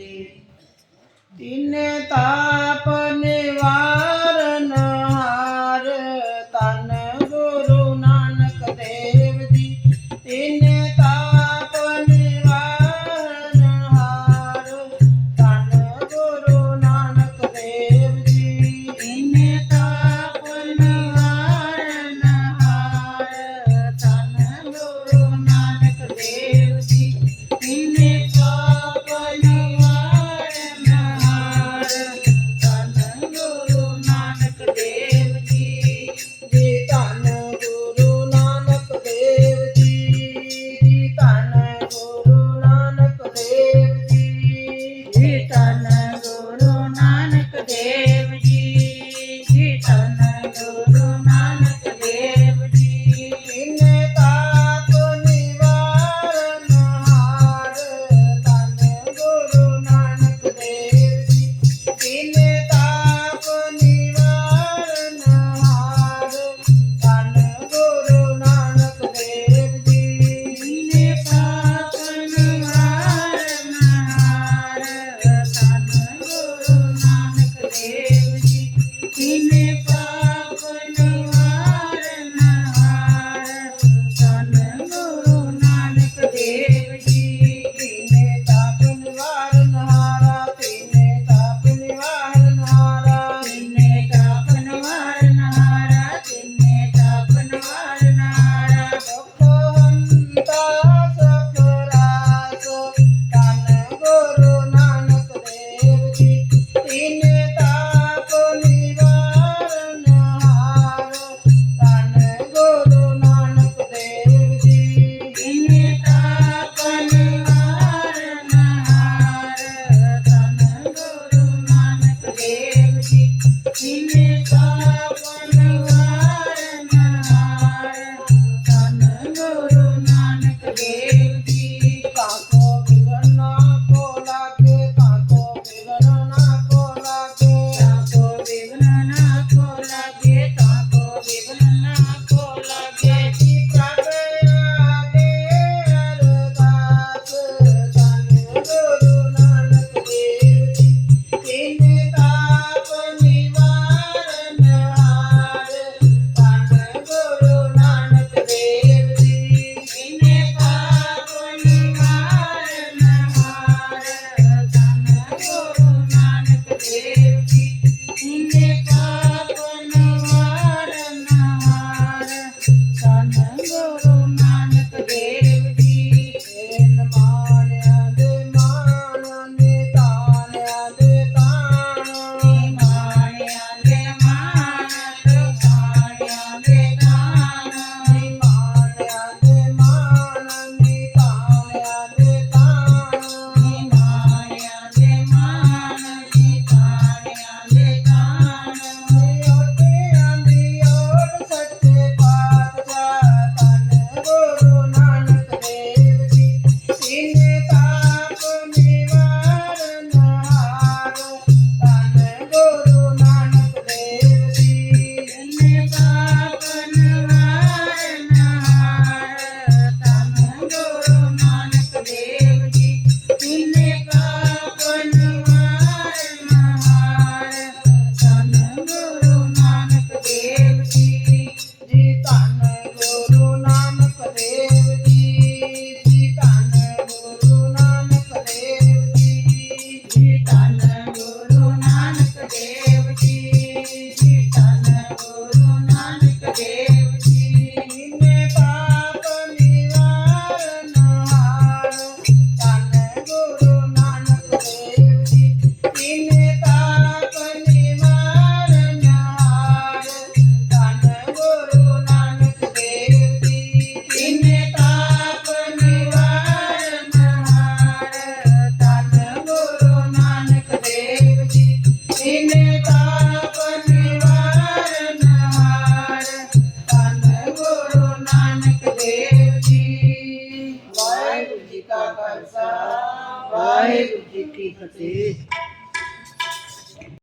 ਤੇ ਤਿਨੇ ਤਾਪ ਨਿਵਾਰਨ ਹਾਰ ਤਨ ਗੁਰੂ ਨਾਨਕ ਦੇਵ ਜੀ। ਤਿਨੇ ਤਾਪ ਨਿਵਾਰਨ ਹਾਰ ਤਨ ਗੁਰੂ ਨਾਨਕ ਦੇਵ ਜੀ। ਤਿਨੇ ਤਾਪ ਨਿਵਾਰਨ ਹਾਰ ਤਨ ਗੁਰੂ ਨਾਨਕ ਦੇਵ ਗੁਰਦੇਵ ਜੀ ਵਾਹਿਗੁਰੂ ਜੀ ਕਾ ਖਾਲਸਾ ਵਾਹਿਗੁਰੂ ਜੀ ਕੀ ਫਤਿਹ।